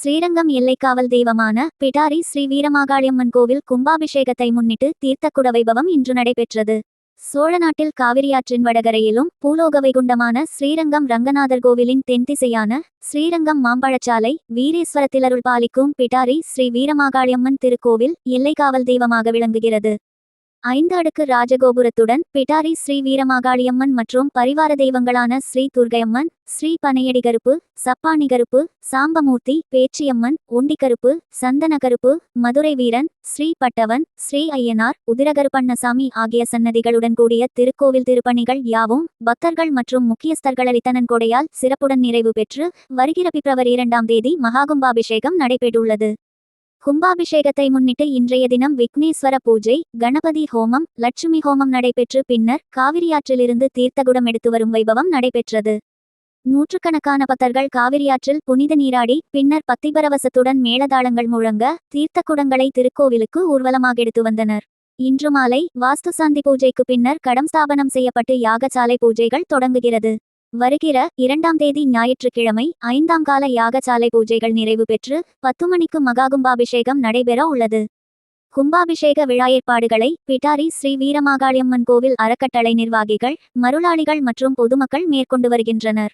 ஸ்ரீரங்கம் எல்லைக்காவல் தெய்வமான பிடாரி ஸ்ரீ வீரமாகாளியம்மன் கோவில் கும்பாபிஷேகத்தை முன்னிட்டு தீர்த்தக்குட வைபவம் இன்று நடைபெற்றது. சோழநாட்டில் காவிரியாற்றின் வடகரையிலும் பூலோக வைகுண்டமான ஸ்ரீரங்கம் ரங்கநாதர் கோவிலின் தென்திசையான ஸ்ரீரங்கம் மாம்பழச்சாலை வீரேஸ்வரத்திலருள் பாலிக்கும் பிடாரி ஸ்ரீ வீரமாகாளியம்மன் திருக்கோவில் எல்லைக்காவல் தெய்வமாக விளங்குகிறது. ஐந்து அடுக்கு ராஜகோபுரத்துடன் பிடாரி ஸ்ரீ வீரமாகாளியம்மன் மற்றும் பரிவார தெய்வங்களான ஸ்ரீ துர்கையம்மன் ஸ்ரீ பனையடிகருப்பு கருப்பு சப்பாணி கருப்பு சாம்பமூர்த்தி பேச்சியம்மன் உண்டிக்கருப்பு சந்தனகருப்பு மதுரை வீரன் ஸ்ரீ பட்டவன் ஸ்ரீ ஐயனார் உதிரகருப்பண்ணசாமி ஆகிய சன்னதிகளுடன் கூடிய திருக்கோவில் திருப்பணிகள் யாவும் பக்தர்கள் மற்றும் முக்கியஸ்தர்கள் அளித்தனன் கொடையால் சிறப்புடன் நிறைவு பெற்று வருகிற பிப்ரவரி இரண்டாம் தேதி மகாகும்பாபிஷேகம் நடைபெற்றுள்ளது. கும்பாபிஷேகத்தை முன்னிட்டு இன்றைய தினம் விக்னேஸ்வர பூஜை கணபதி ஹோமம் லட்சுமி ஹோமம் நடைபெற்று பின்னர் காவிரியாற்றிலிருந்து தீர்த்தகுடம் எடுத்து வரும் வைபவம் நடைபெற்றது. நூற்றுக்கணக்கான பக்தர்கள் காவிரியாற்றில் புனித நீராடி பின்னர் பத்திபரவசத்துடன் மேளதாளங்கள் முழங்க தீர்த்தக்குடங்களை திருக்கோவிலுக்கு ஊர்வலமாக எடுத்து வந்தனர். இன்று மாலை வாஸ்து சாந்தி பூஜைக்கு பின்னர் கடம் ஸ்தாபனம் செய்யப்பட்டு யாகசாலை பூஜைகள் தொடங்குகிறது. வருகிற இரண்டாம் தேதி ஞாயிற்றுக்கிழமை ஐந்தாம் கால யாகசாலை பூஜைகள் நிறைவு பெற்று பத்து மணிக்கு மகாகும்பாபிஷேகம் நடைபெற உள்ளது. கும்பாபிஷேக விழா ஏற்பாடுகளை பிட்டாரி ஸ்ரீ வீரமாகாளியம்மன் கோவில் அறக்கட்டளை நிர்வாகிகள் மருளாளிகள் மற்றும் பொதுமக்கள் மேற்கொண்டு வருகின்றனர்.